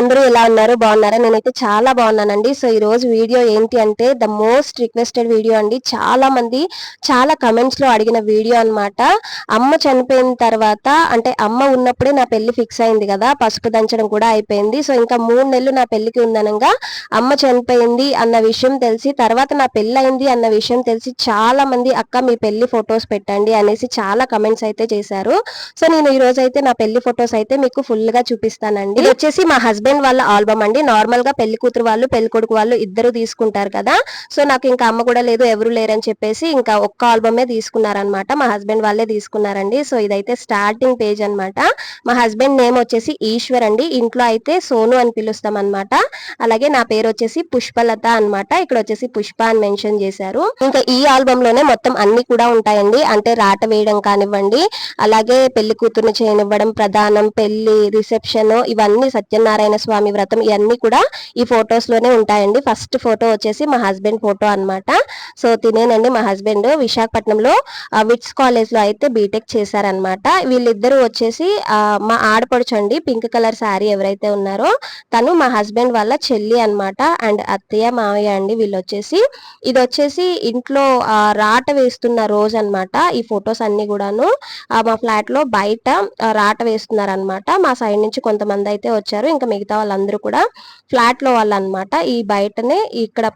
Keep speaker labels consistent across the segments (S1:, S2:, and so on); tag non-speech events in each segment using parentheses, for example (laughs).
S1: అందరూ ఎలా ఉన్నారు? బాగున్నారా? నేనైతే చాలా బాగున్నానండి. సో ఈ రోజు వీడియో ఏంటి అంటే ద మోస్ట్ రిక్వెస్టెడ్ వీడియో అండి. చాలా మంది చాలా కమెంట్స్లో అడిగిన వీడియో అనమాట అమ్మ చనిపోయిన తర్వాత అంటే అమ్మ ఉన్నప్పుడే నా పెళ్ళి ఫిక్స్ అయింది కదా. పసుపు దంచడం కూడా అయిపోయింది. సో ఇంకా మూడు నెలలు నా పెళ్ళికి ఉందనగా అమ్మ చనిపోయింది అన్న విషయం తెలిసి తర్వాత నా పెళ్ళి అయింది అన్న విషయం తెలిసి చాలా మంది అక్క మీ పెళ్ళి ఫొటోస్ పెట్టండి అనేసి చాలా కమెంట్స్ అయితే చేశారు. సో నేను ఈ రోజు అయితే నా పెళ్ళి ఫొటోస్ అయితే మీకు ఫుల్గా చూపిస్తానండి వచ్చేసి మా హస్బెండ్ వాళ్ళ ఆల్బమ్ అండి. నార్మల్గా పెళ్ళి కూతురు వాళ్ళు పెళ్ళి కొడుకు వాళ్ళు ఇద్దరు తీసుకుంటారు కదా. సో నాకు ఇంకా అమ్మ కూడా లేదు ఎవరు లేరని చెప్పేసి ఇంకా ఒక్క ఆల్బమే తీసుకున్నారనమాట. మా హస్బెండ్ వాళ్ళే తీసుకున్నారండి. సో ఇదైతే స్టార్టింగ్ పేజ్ అనమాట మా హస్బెండ్ నేమ్ వచ్చేసి ఈశ్వర్ అండి. ఇంట్లో అయితే సోను అని పిలుస్తాం అనమాట అలాగే నా పేరు వచ్చేసి పుష్పలత అన్నమాట. ఇక్కడ వచ్చేసి పుష్ప అని మెన్షన్ చేశారు. ఇంకా ఈ ఆల్బమ్లోనే మొత్తం అన్ని కూడా ఉంటాయండి. అంటే రాట వేయడం కానివ్వండి అలాగే పెళ్ళి కూతురు చేయనివ్వడం ప్రధానం పెళ్ళి రిసెప్షన్ ఇవన్నీ సత్యనారాయణ స్వామి వ్రతం ఇవన్నీ కూడా ఈ ఫొటోస్లోనే ఉంటాయండి. ఫస్ట్ ఫోటో వచ్చేసి మా హస్బెండ్ ఫోటో అన్నమాట. సో తినేనండి మా హస్బెండ్ విశాఖపట్నంలో విట్స్ కాలేజ్లో అయితే బీటెక్ చేశారనమాట వీళ్ళిద్దరూ వచ్చేసి మా ఆడపడుచు అండి పింక్ కలర్ శారీ ఎవరైతే ఉన్నారో తను మా హస్బెండ్ వాళ్ళ చెల్లి అనమాట అండ్ అత్తయ్య మావయ్య అండి వీళ్ళు వచ్చేసి. ఇది వచ్చేసి ఇంట్లో రాట వేస్తున్న రోజు అన్నమాట. ఈ ఫొటోస్ అన్ని కూడాను మా ఫ్లాట్లో బయట రాట వేస్తున్నారు అనమాట మా సైడ్ నుంచి కొంతమంది అయితే వచ్చారు. ఇంకా మిగతా వాళ్ళందరూ కూడా ఫ్లాట్లో వాళ్ళు అనమాట ఈ బయటనే ఇక్కడ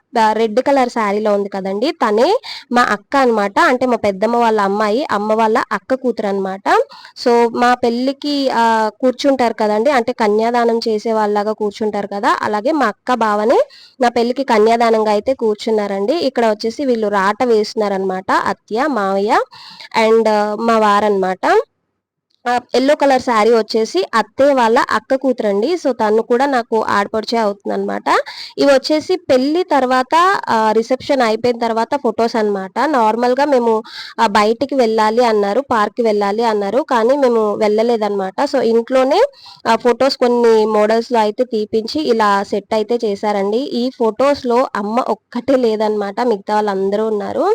S1: రెడ్ కలర్ శారీలో ఉంది కదండి. తనే మా అక్క అన్నమాట. అంటే మా పెద్దమ్మ వాళ్ళ అమ్మాయి. అమ్మ వాళ్ళ అక్క కూతురు అనమాట సో మా పెళ్ళికి కూర్చుంటారు కదండి. అంటే కన్యాదానం చేసే వాళ్ళలాగా కూర్చుంటారు కదా. అలాగే మా అక్క బావని నా పెళ్ళికి కన్యాదానంగా అయితే కూర్చున్నారండి. ఇక్కడ వచ్చేసి వీళ్ళు రాట వేస్తున్నారనమాట అత్య మావయ్య అండ్ మా వారనమాట ఎల్లో కలర్ శారీ వచ్చేసి అత్తే వాళ్ళ అక్క కూతురండి. సో తను కూడా నాకు ఆడపడిచే అవుతుంది అనమాట ఇవి వచ్చేసి పెళ్ళి తర్వాత రిసెప్షన్ అయిపోయిన తర్వాత ఫొటోస్ అనమాట నార్మల్గా మేము బయటికి వెళ్ళాలి అన్నారు పార్క్ వెళ్ళాలి అన్నారు కానీ మేము వెళ్ళలేదన్నమాట. సో ఇంట్లోనే ఫొటోస్ కొన్ని మోడల్స్లో అయితే తీపించి ఇలా సెట్ అయితే చేశారండి. ఈ ఫొటోస్లో అమ్మ ఒక్కటే లేదనమాట మిగతా వాళ్ళందరూ ఉన్నారు.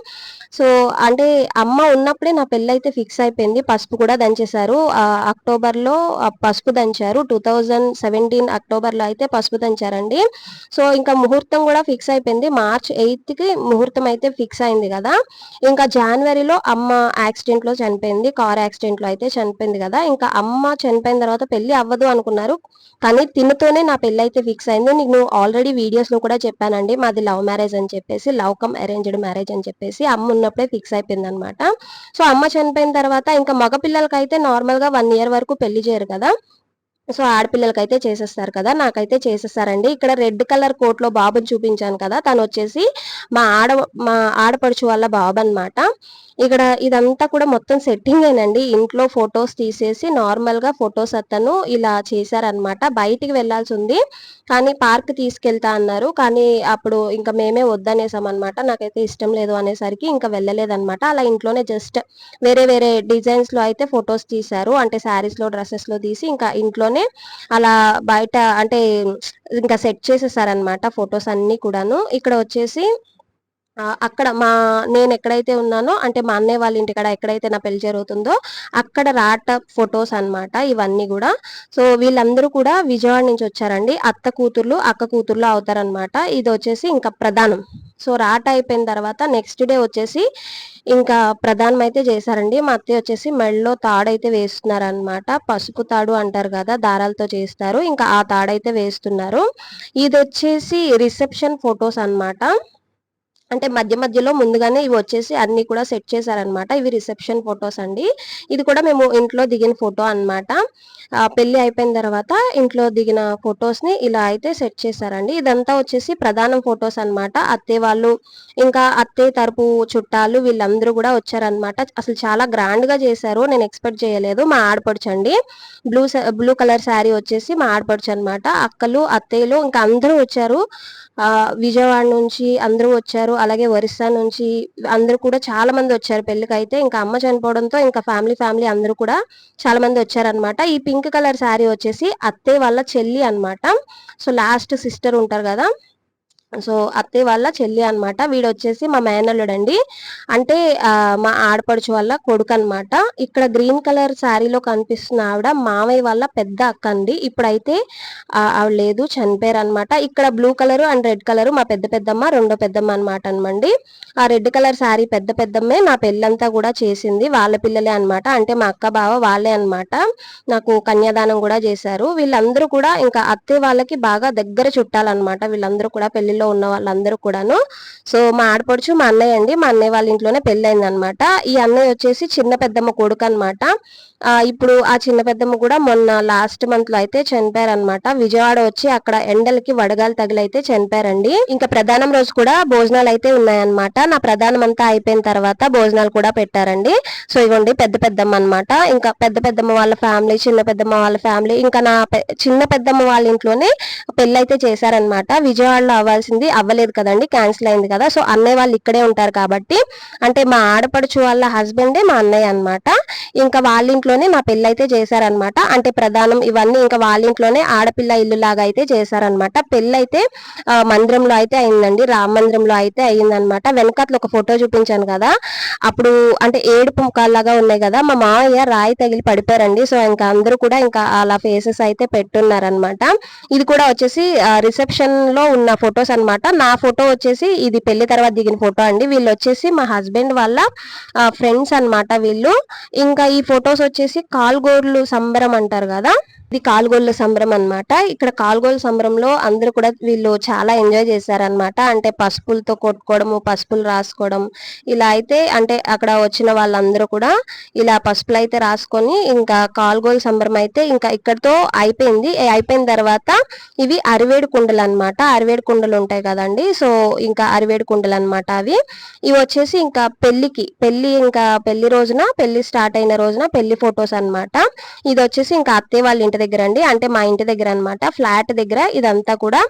S1: సో అంటే అమ్మ ఉన్నప్పుడే నా పెళ్ళి అయితే ఫిక్స్ అయిపోయింది. పసుపు కూడా దంచేశారు. ఆ, అక్టోబర్లో పసుపు దంచారు. టూ థౌజండ్ సెవెంటీన్ అక్టోబర్లో అయితే పసుపు దంచారండి. సో ఇంకా ముహూర్తం కూడా ఫిక్స్ అయిపోయింది. మార్చ్ ఎయిత్కి ముహూర్తం అయితే ఫిక్స్ అయింది కదా. ఇంకా జనవరిలో అమ్మ యాక్సిడెంట్లో చనిపోయింది. కార్ యాక్సిడెంట్లో అయితే చనిపోయింది కదా. ఇంకా అమ్మ చనిపోయిన తర్వాత పెళ్ళి అవ్వదు అనుకున్నారు. కానీ తినతోనే నా పెళ్ళి అయితే ఫిక్స్ అయింది. నేను ఆల్రెడీ వీడియోస్లో కూడా చెప్పానండి. మాది లవ్ మ్యారేజ్ అని చెప్పేసి లవ్ కమ్ అరేంజ్డ్ మ్యారేజ్ అని చెప్పేసి అమ్మ ఉన్నప్పుడే ఫిక్స్ అయిపోయింది అనమాట సో అమ్మ చనిపోయిన తర్వాత ఇంకా మగ పిల్లలకైతే నార్మల్ గా వన్ ఇయర్ వరకు పెళ్ళి చేయరు కదా. సో ఆడపిల్లలకి అయితే చేసేస్తారు కదా. నాకైతే చేసేస్తారండి. ఇక్కడ రెడ్ కలర్ కోట్లో బాబుని చూపించాను కదా. తను వచ్చేసి మా ఆడ మా ఆడపడుచు వాళ్ళ బాబు అనమాట ఇక్కడ ఇదంతా కూడా మొత్తం సెట్టింగ్ ఏనండి. ఇంట్లో ఫొటోస్ తీసేసి నార్మల్గా ఫొటోస్ అతను ఇలా చేశారనమాట బయటికి వెళ్ళాల్సి ఉంది. కానీ పార్క్ తీసుకెళ్తా అన్నారు. కానీ అప్పుడు ఇంకా మేమే వద్దనేసామన్నమాట. అనమాట నాకైతే ఇష్టం లేదు అనేసరికి ఇంకా వెళ్ళలేదన్నమాట. అలా ఇంట్లోనే జస్ట్ వేరే వేరే డిజైన్స్లో అయితే ఫొటోస్ తీశారు. అంటే శారీస్లో డ్రెస్సెస్లో తీసి ఇంకా ఇంట్లోనే అలా బయట అంటే ఇంకా సెట్ చేసేసారనమాట ఫొటోస్ అన్ని కూడాను. ఇక్కడ వచ్చేసి అక్కడ మా నేను ఎక్కడైతే ఉన్నానో అంటే మా అన్నయ్య వాళ్ళ ఇంటి కాడ ఎక్కడైతే నా పెళ్ళి జరుగుతుందో అక్కడ రాట ఫొటోస్ అన్నమాట ఇవన్నీ కూడా. సో వీళ్ళందరూ కూడా విజయవాడ నుంచి వచ్చారండి. అత్త కూతుర్లు అక్క కూతుర్లు అవుతారనమాట ఇది వచ్చేసి ఇంకా ప్రధానం. సో రాట అయిపోయిన తర్వాత నెక్స్ట్ డే వచ్చేసి ఇంకా ప్రధానం అయితే చేశారండి. మా అత్తయ్య వచ్చేసి మెడలో తాడైతే వేస్తున్నారు అనమాట పసుపు తాడు అంటారు కదా దారాలతో చేస్తారు. ఇంకా ఆ తాడైతే వేస్తున్నారు. ఇది వచ్చేసి రిసెప్షన్ ఫొటోస్ అన్నమాట. అంటే మధ్య మధ్యలో ముందుగానే ఇవి వచ్చేసి అన్ని కూడా సెట్ చేశారనమాట ఇవి రిసెప్షన్ ఫొటోస్ అండి. ఇది కూడా మేము ఇంట్లో దిగిన ఫోటో అన్నమాట. పెళ్ళి అయిపోయిన తర్వాత ఇంట్లో దిగిన ఫొటోస్ని ఇలా అయితే సెట్ చేశారండి. ఇదంతా వచ్చేసి ప్రధానం ఫొటోస్ అన్నమాట. అత్తయ్య వాళ్ళు ఇంకా అత్తయ్య తరపు చుట్టాలు వీళ్ళందరూ కూడా వచ్చారనమాట అసలు చాలా గ్రాండ్గా చేశారు. నేను ఎక్స్పెక్ట్ చేయలేదు. మా ఆడపడుచండి బ్లూ బ్లూ కలర్ శారీ వచ్చేసి మా ఆడపడుచు అనమాట అక్కలు అత్తయ్యలు ఇంకా అందరూ వచ్చారు. విజయవాడ నుంచి అందరూ వచ్చారు. అలాగే ఒరిస్సా నుంచి అందరూ కూడా చాలా మంది వచ్చారు పెళ్ళికి అయితే ఇంకా అమ్మ చనిపోవడంతో ఇంకా ఫ్యామిలీ ఫ్యామిలీ అందరూ కూడా చాలా మంది వచ్చారనమాట ఈ పింక్ కలర్ శారీ వచ్చేసి అత్తయ్య వాళ్ళ చెల్లి అన్నమాట. సో లాస్ట్ సిస్టర్ ఉంటారు కదా సో అత్తయ్య వాళ్ళ చెల్లి అనమాట వీడు వచ్చేసి మా మేనల్లుడు అండి అంటే మా ఆడపడుచు వాళ్ళ కొడుకు అనమాట ఇక్కడ గ్రీన్ కలర్ శారీలో కనిపిస్తున్న ఆవిడ మామయ్య వాళ్ళ పెద్ద అక్క అండి ఇప్పుడైతే ఆవిడ లేదు చనిపోయారు అనమాట ఇక్కడ blue colour and red colour మా పెద్ద పెద్దమ్మ రెండో పెద్దమ్మ అనమాట అనమండి. ఆ రెడ్ కలర్ శారీ పెద్ద పెద్దమ్మే నా పెళ్ళంతా కూడా చేసింది వాళ్ళ పిల్లలే అనమాట అంటే మా అక్క బావ వాళ్ళే అనమాట నాకు కన్యాదానం కూడా చేశారు. వీళ్ళందరూ కూడా ఇంకా అత్తయ్య వాళ్ళకి బాగా దగ్గర చుట్టాలన్నమాట. వీళ్ళందరూ కూడా పెళ్ళి ఊర్లో ఉన్న వాళ్ళందరూ కూడాను. సో మా ఆడపడుచు మా అన్నయ్య అండి మా అన్నయ్య వాళ్ళ ఇంట్లోనే పెళ్ళైంది అనమాట ఈ అన్నయ్య వచ్చేసి చిన్న పెద్దమ్మ కొడుకు అనమాట ఇప్పుడు ఆ చిన్న పెద్దమ్మ కూడా మొన్న లాస్ట్ మంత్లో అయితే చనిపోయారనమాట. విజయవాడ వచ్చి అక్కడ ఎండలకి వడగాలు తగిలైతే చనిపోయారండి. ఇంకా ప్రధానం రోజు కూడా భోజనాలు అయితే ఉన్నాయన్నమాట నా ప్రధానం అంతా అయిపోయిన తర్వాత భోజనాలు కూడా పెట్టారండి. సో ఇవ్వండి పెద్ద పెద్దమ్మ అనమాట. ఇంకా పెద్ద పెద్దమ్మ వాళ్ళ ఫ్యామిలీ చిన్న పెద్దమ్మ వాళ్ళ ఫ్యామిలీ. ఇంకా నా చిన్న పెద్దమ్మ వాళ్ళ ఇంట్లోనే పెళ్ళైతే అయితే చేశారనమాట. విజయవాడలో అవ్వాల్సింది అవ్వలేదు కదండి క్యాన్సిల్ అయింది కదా. సో అన్నయ్య వాళ్ళు ఇక్కడే ఉంటారు కాబట్టి అంటే మా ఆడపడుచు వాళ్ళ హస్బెండే మా అన్నయ్య అనమాట ఇంకా వాళ్ళ ఇంట్లోనే మా పెళ్ళి అయితే చేశారనమాట అంటే ప్రధానం ఇవన్నీ ఇంకా వాళ్ళ ఇంట్లోనే ఆడపిల్ల ఇల్లు లాగా అయితే చేశారనమాట పెళ్ళి అయితే మందిరంలో అయితే అయిందండి. రామ మందిరంలో అయితే అయిందనమాట వెనకాతలో ఒక ఫోటో చూపించాను కదా. అప్పుడు అంటే ఏడు పుంకాల్లాగా ఉన్నాయి కదా. మా మామయ్య రాయి తగిలి పడిపోయారండి. సో ఇంకా అందరూ కూడా ఇంకా అలా ఫేసెస్ అయితే పెట్టున్నారనమాట ఇది కూడా వచ్చేసి రిసెప్షన్లో ఉన్న ఫొటోస్ అనమాట నా ఫోటో వచ్చేసి ఇది పెళ్ళి తర్వాత దిగిన ఫోటో అండి. వీళ్ళు వచ్చేసి మా హస్బెండ్ వాళ్ళ ఫ్రెండ్స్ అనమాట వీళ్ళు. ఇంకా ఈ ఫొటోస్ వచ్చేసి కాల్గోర్లు సంబరం అంటారు కదా. ఇది కాల్గోళ్ళ సంబరం అనమాట ఇక్కడ కాల్గోళ్ళ సంబరంలో అందరూ కూడా వీళ్ళు చాలా ఎంజాయ్ చేశారనమాట అంటే పసుపులతో కొట్టుకోవడము పసుపులు రాసుకోవడం ఇలా అయితే అంటే అక్కడ వచ్చిన వాళ్ళందరూ కూడా ఇలా పసుపులు అయితే రాసుకొని ఇంకా కాల్గోలు సంబరం అయితే ఇంకా ఇక్కడతో అయిపోయింది. అయిపోయిన తర్వాత ఇవి అరివేడు కుండలు అనమాట అరివేడు కుండలు ఉంటాయి కదండి. సో ఇంకా అరివేడు కుండలు అనమాట అవి. ఇవి వచ్చేసి ఇంకా పెళ్ళికి పెళ్ళి ఇంకా పెళ్ళి రోజున పెళ్ళి స్టార్ట్ అయిన రోజున పెళ్ళి ఫొటోస్ అనమాట ఇది వచ్చేసి ఇంకా అత్తయ్య వాళ్ళ ఇంటి దగ్గర అండి అంటే మా ఇంటి దగ్గర అనమాట ఫ్లాట్ దగ్గర ఇదంతా కూడా.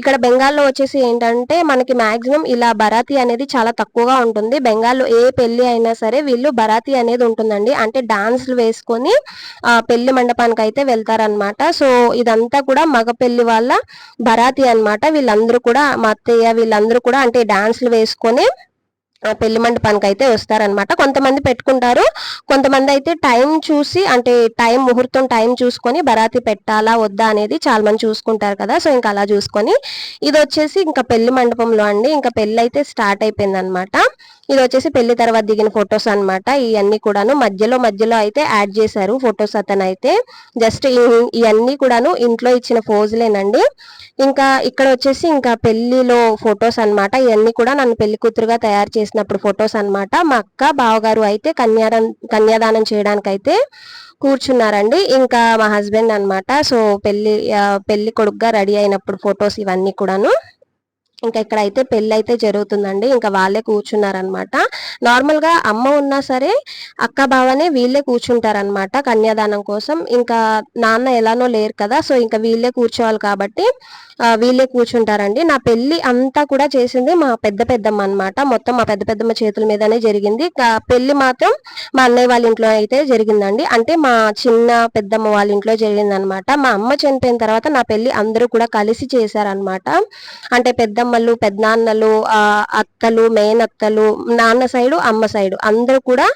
S1: ఇక్కడ బెంగాల్లో వచ్చేసి ఏంటంటే మనకి మాక్సిమం ఇలా బరాతి అనేది చాలా తక్కువగా ఉంటుంది. బెంగాల్లో ఏ పెళ్ళి అయినా సరే వీళ్ళు బరాతి అనేది ఉంటుందండి. అంటే డాన్స్లు వేసుకొని పెళ్ళి మండపానికి అయితే వెళ్తారనమాట. సో ఇదంతా కూడా మగ పెళ్ళి వాళ్ళ బరాతి అనమాట వీళ్ళందరూ కూడా మా అత్తయ్య వీళ్ళందరూ కూడా అంటే డాన్స్లు వేసుకొని పెళ్ళి మండపానికి అయితే వస్తారనమాట కొంతమంది పెట్టుకుంటారు. కొంతమంది అయితే టైం చూసి అంటే టైం ముహూర్తం టైం చూసుకొని బరాతి పెట్టాలా వద్దా అనేది చాలా మంది చూసుకుంటారు కదా. సో ఇంకా అలా చూసుకొని ఇది వచ్చేసి ఇంకా పెళ్ళి మండపంలో అండి. ఇంకా పెళ్ళి అయితే స్టార్ట్ అయిపోయింది అనమాట ఇది వచ్చేసి పెళ్ళి తర్వాత దిగిన ఫొటోస్ అనమాట ఇవన్నీ కూడాను మధ్యలో మధ్యలో అయితే యాడ్ చేశారు ఫొటోస్ అతను అయితే జస్ట్ ఇవన్నీ కూడాను ఇంట్లో ఇచ్చిన ఫోజులేనండి. ఇంకా ఇక్కడ వచ్చేసి ఇంకా పెళ్ళిలో ఫొటోస్ అనమాట ఇవన్నీ కూడా నన్ను పెళ్ళి కూతురుగా తయారు చేసినప్పుడు ఫొటోస్ అనమాట మా అక్క బావగారు అయితే కన్యాదానం కన్యాదానం చేయడానికి అయితే కూర్చున్నారండి. ఇంకా మా హస్బెండ్ అనమాట సో పెళ్ళి పెళ్ళి కొడుకుగా రెడీ అయినప్పుడు ఫొటోస్ ఇవన్నీ కూడాను. ఇంకా ఇక్కడ అయితే పెళ్ళి అయితే జరుగుతుందండి. ఇంకా వాళ్ళే కూర్చున్నారనమాట. నార్మల్గా అమ్మ ఉన్నా సరే అక్క బావనే వీళ్ళే కూర్చుంటారనమాట కన్యాదానం కోసం. ఇంకా నాన్న ఎలానో లేరు కదా సో ఇంకా వీళ్ళే కూర్చోవాలి కాబట్టి వీళ్ళే కూర్చుంటారండి. నా పెళ్ళి అంతా కూడా చేసింది మా పెద్ద పెద్దమ్మ అనమాట. మొత్తం మా పెద్ద పెద్దమ్మ చేతుల మీదనే జరిగింది. పెళ్ళి మాత్రం మా అన్నయ్య వాళ్ళ ఇంట్లో అయితే జరిగిందండి. అంటే మా చిన్న పెద్దమ్మ వాళ్ళ ఇంట్లో జరిగిందనమాట. మా అమ్మ చనిపోయిన తర్వాత నా పెళ్ళి అందరూ కూడా కలిసి చేశారనమాట. అంటే పెద్దమ్మలు పెద్దనాన్నలు అత్తలు మేనత్తలు నాన్న సైడు అమ్మ సైడు అందరూ కూడా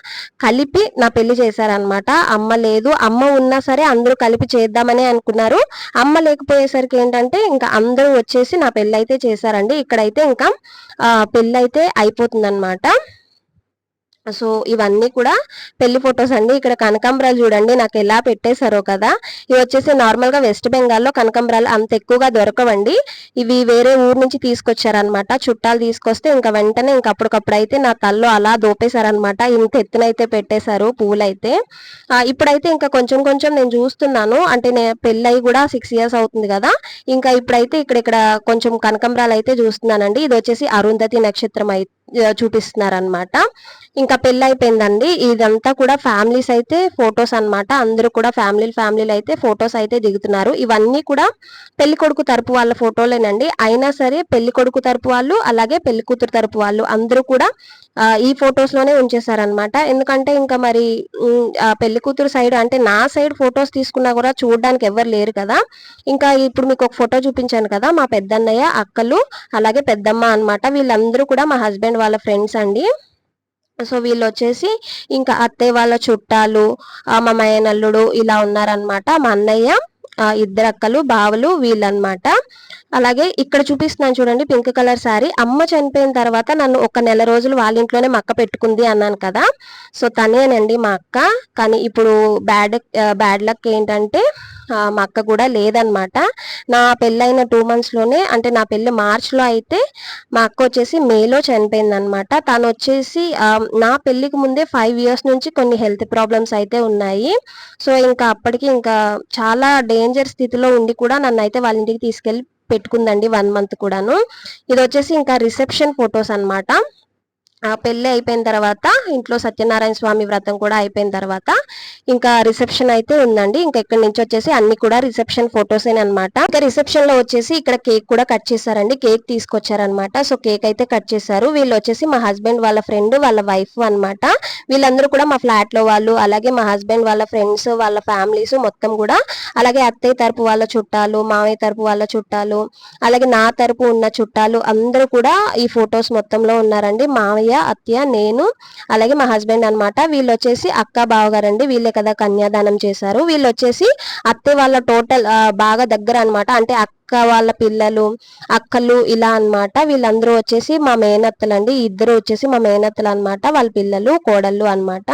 S1: కలిపి నా పెళ్ళి చేశారనమాట అమ్మ లేదు అమ్మ ఉన్నా సరే అందరూ కలిపి చేద్దామని అనుకున్నారు. అమ్మ లేకపోయేసరికి ఏంటంటే ఇంకా అందరూ వచ్చేసి నా పెళ్ళైతే చేశారండి. ఇక్కడైతే ఇంకా పెళ్ళైతే అయిపోతుంది అనమాట సో ఇవన్నీ కూడా పెళ్ళి ఫొటోస్ అండి. ఇక్కడ కనకాంబరాలు చూడండి నాకు ఎలా పెట్టేశారో కదా. ఇవి వచ్చేసి నార్మల్గా వెస్ట్ బెంగాల్లో కనకాంబరాలు అంత ఎక్కువగా దొరకవండి. ఇవి వేరే ఊరు నుంచి తీసుకొచ్చారనమాట చుట్టాలు తీసుకొస్తే ఇంకా వెంటనే ఇంక అప్పటికప్పుడు అయితే నా తల్లో అలా దోపేశారనమాట ఇంత ఎత్తునైతే పెట్టేశారు పూలైతే. ఇప్పుడైతే ఇంకా కొంచెం కొంచెం నేను చూస్తున్నాను. అంటే నేను పెళ్ళి కూడా సిక్స్ ఇయర్స్ అవుతుంది కదా. ఇంకా ఇప్పుడైతే ఇక్కడ ఇక్కడ కొంచెం కనకాంబరాలు అయితే చూస్తున్నానండి. ఇది వచ్చేసి అరుంధతి నక్షత్రం అయితే చూపిస్తున్నారనమాట ఇంకా పెళ్ళి అయిపోయిందండి ఇదంతా కూడా ఫ్యామిలీస్ అయితే ఫొటోస్ అనమాట అందరూ కూడా ఫ్యామిలీ ఫ్యామిలీలు అయితే ఫొటోస్ అయితే దిగుతున్నారు. ఇవన్నీ కూడా పెళ్ళి కొడుకు తరపు వాళ్ళ ఫోటోలేనండి. అయినా సరే పెళ్ళి కొడుకు తరపు వాళ్ళు అలాగే పెళ్ళి కూతురు తరపు వాళ్ళు అందరూ కూడా ఈ ఫొటోస్లోనే ఉంచేశారనమాట ఎందుకంటే ఇంకా మరి పెళ్ళి కూతురు సైడ్ అంటే నా సైడ్ ఫొటోస్ తీసుకున్నా కూడా చూడడానికి ఎవరు లేరు కదా. ఇంకా ఇప్పుడు మీకు ఒక ఫోటో చూపించాను కదా మా పెద్దన్నయ్య అక్కలు అలాగే పెద్దమ్మ అనమాట వీళ్ళందరూ కూడా మా హస్బెండ్ వాళ్ళ ఫ్రెండ్స్ అండి. సో వీళ్ళు వచ్చేసి ఇంకా అత్తయ్య వాళ్ళ చుట్టాలు మా మయనల్లుడు ఇలా ఉన్నారనమాట మా అన్నయ్య ఇద్దరు అక్కలు బావలు వీళ్ళనమాట అలాగే ఇక్కడ చూపిస్తున్నాను చూడండి పింక్ కలర్ శారీ అమ్మ చనిపోయిన తర్వాత నన్ను ఒక నెల రోజులు వాళ్ళ ఇంట్లోనే మా అక్క పెట్టుకుంది అన్నాను కదా. సో తనేనండి మా అక్క. కానీ ఇప్పుడు బ్యాడ్ బ్యాడ్ లక్ ఏంటంటే మా అక్క కూడా లేదనమాట. నా పెళ్ళైన టూ మంత్స్లోనే అంటే నా పెళ్ళి మార్చ్లో అయితే మా అక్క వచ్చేసి మేలో చనిపోయింది అనమాట తను వచ్చేసి నా పెళ్ళికి ముందే ఫైవ్ ఇయర్స్ నుంచి కొన్ని హెల్త్ ప్రాబ్లమ్స్ అయితే ఉన్నాయి. సో ఇంకా అప్పటికి ఇంకా చాలా డేంజర్ స్థితిలో ఉండి కూడా నన్ను అయితే వాళ్ళ ఇంటికి తీసుకెళ్ళి పెట్టుకుందండి వన్ మంత్ కూడాను. ఇది వచ్చేసి ఇంకా రిసెప్షన్ ఫొటోస్ అనమాట. ఆ పెళ్ళి అయిపోయిన తర్వాత ఇంట్లో సత్యనారాయణ స్వామి వ్రతం కూడా అయిపోయిన తర్వాత ఇంకా రిసెప్షన్ అయితే ఉందండి. ఇంకా ఇక్కడ నుంచి వచ్చేసి అన్ని కూడా రిసెప్షన్ ఫొటోస్ అనమాట ఇంకా రిసెప్షన్లో వచ్చేసి ఇక్కడ కేక్ కూడా కట్ చేశారండి. కేక్ తీసుకొచ్చారనమాట సో కేక్ అయితే కట్ చేశారు. వీళ్ళు వచ్చేసి మా హస్బెండ్ వాళ్ళ ఫ్రెండ్ వాళ్ళ వైఫ్ అనమాట వీళ్ళందరూ కూడా మా ఫ్లాట్లో వాళ్ళు అలాగే మా హస్బెండ్ వాళ్ళ ఫ్రెండ్స్ వాళ్ళ ఫ్యామిలీస్ మొత్తం కూడా అలాగే అత్తయ్య తరపు వాళ్ళ చుట్టాలు మావయ్య తరపు వాళ్ళ చుట్టాలు అలాగే నా తరపు ఉన్న చుట్టాలు అందరూ కూడా ఈ ఫొటోస్ మొత్తంలో ఉన్నారండి. అత్య అత్తయ్య నేను అలాగే మా హస్బెండ్ అనమాట వీళ్ళు వచ్చేసి అక్క బావగారండి. వీళ్ళే కదా కన్యాదానం చేశారు. వీళ్ళు వచ్చేసి అత్తయ్య వాళ్ళ టోటల్ బాగా దగ్గర అనమాట అంటే అక్క వాళ్ళ పిల్లలు అక్కలు ఇలా అనమాట వీళ్ళందరూ వచ్చేసి మా మేనత్తలు అండి. ఇద్దరు వచ్చేసి మా మేనత్తలు అనమాట వాళ్ళ పిల్లలు కోడళ్ళు అనమాట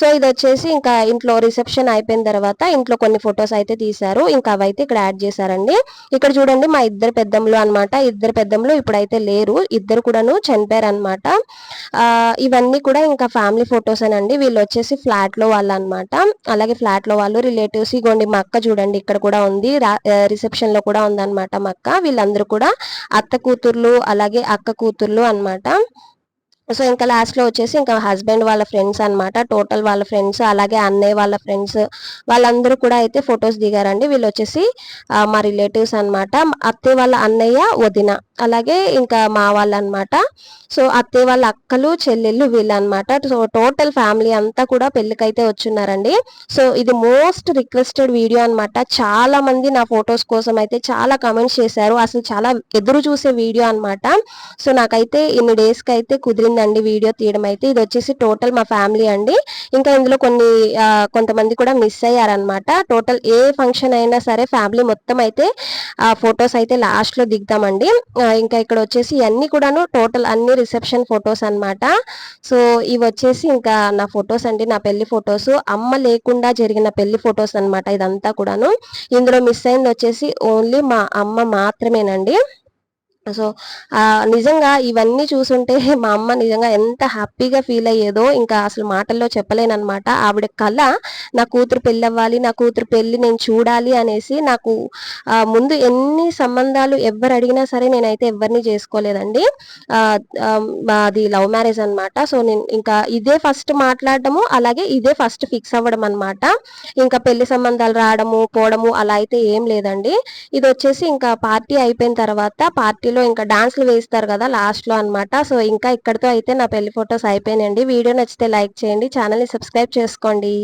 S1: సో ఇది వచ్చేసి ఇంకా ఇంట్లో రిసెప్షన్ అయిపోయిన తర్వాత ఇంట్లో కొన్ని ఫొటోస్ అయితే తీశారు. ఇంకా అవైతే ఇక్కడ యాడ్ చేశారండి. ఇక్కడ చూడండి మా ఇద్దరు పెద్దమ్మలు అనమాట ఇద్దరు పెద్దమ్మలు ఇప్పుడైతే లేరు. ఇద్దరు కూడాను చనిపోయారు అనమాట ఇవన్నీ కూడా ఇంకా ఫ్యామిలీ ఫొటోస్ అండి వీళ్ళు వచ్చేసి ఫ్లాట్లో వాళ్ళు అనమాట అలాగే ఫ్లాట్లో వాళ్ళు రిలేటివ్స్. ఇగోండి మా అక్క చూడండి. ఇక్కడ కూడా ఉంది. రిసెప్షన్లో కూడా ఉంది అనమాట మా అక్క. వీళ్ళందరూ కూడా అత్త కూతుర్లు అలాగే అక్క కూతుర్లు అనమాట సో ఇంకా లాస్ట్లో వచ్చేసి ఇంకా హస్బెండ్ వాళ్ళ ఫ్రెండ్స్ అనమాట టోటల్ వాళ్ళ ఫ్రెండ్స్ అలాగే అన్నయ్య వాళ్ళ ఫ్రెండ్స్ వాళ్ళందరూ కూడా అయితే ఫొటోస్ దిగారండి. వీళ్ళు వచ్చేసి మా రిలేటివ్స్ అనమాట అత్తయ్య వాళ్ళ అన్నయ్య వదిన అలాగే ఇంకా మా వాళ్ళు అనమాట సో అత్తయ్య వాళ్ళ అక్కలు చెల్లెళ్ళు వీళ్ళు అనమాట సో టోటల్ ఫ్యామిలీ అంతా కూడా పెళ్ళికైతే వచ్చున్నారండి. సో ఇది మోస్ట్ రిక్వెస్టెడ్ వీడియో అనమాట చాలా మంది నా ఫొటోస్ కోసం అయితే చాలా కమెంట్స్ చేశారు. అసలు చాలా ఎదురు చూసే వీడియో అనమాట సో నాకైతే ఇన్ని డేస్కి అయితే కుదిరిందండి వీడియో తీయడం అయితే. ఇది వచ్చేసి టోటల్ మా ఫ్యామిలీ అండి. ఇంకా ఇందులో కొన్ని కొంతమంది కూడా మిస్ అయ్యారనమాట టోటల్ ఏ ఫంక్షన్ అయినా సరే ఫ్యామిలీ మొత్తం అయితే ఫొటోస్ అయితే లాస్ట్లో దిగుతామండి. ఇంకా ఇక్కడ వచ్చేసి ఇవన్నీ కూడాను టోటల్ అన్ని రిసెప్షన్ ఫొటోస్ అనమాట సో ఇవి వచ్చేసి ఇంకా నా ఫొటోస్ అండి. నా పెళ్ళి ఫొటోస్. అమ్మ లేకుండా జరిగిన పెళ్ళి ఫొటోస్ అనమాట ఇదంతా కూడాను. ఇందులో మిస్ అయింది వచ్చేసి ఓన్లీ మా అమ్మ మాత్రమేనండి. సో నిజంగా ఇవన్నీ చూసుంటే (laughs) మా అమ్మ నిజంగా ఎంత హ్యాపీగా ఫీల్ అయ్యేదో ఇంకా అసలు మాటల్లో చెప్పలేనమాట ఆవిడ కళ నా కూతురు పెళ్ళి అవ్వాలి నా కూతురు పెళ్ళి నేను చూడాలి అనేసి నాకు ముందు ఎన్ని సంబంధాలు ఎవరు అడిగినా సరే నేనైతే ఎవరిని చేసుకోలేదండి. అది లవ్ మ్యారేజ్ అనమాట సో నేను ఇంకా ఇదే ఫస్ట్ మాట్లాడటము అలాగే ఇదే ఫస్ట్ ఫిక్స్ అవ్వడం అనమాట ఇంకా పెళ్ళి సంబంధాలు రావడము పోవడము అలా అయితే ఏం లేదండి. ఇది వచ్చేసి ఇంకా పార్టీ అయిపోయిన తర్వాత పార్టీ లో ఇంకా డాన్స్లు వేస్తారు కదా లాస్ట్లో అనమాట సో ఇంకా ఇక్కడితో అయితే నా పెళ్ళి ఫొటోస్ అయిపోయినాయండి. వీడియో నచ్చితే లైక్ చేయండి. ఛానల్ని సబ్స్క్రైబ్ చేసుకోండి.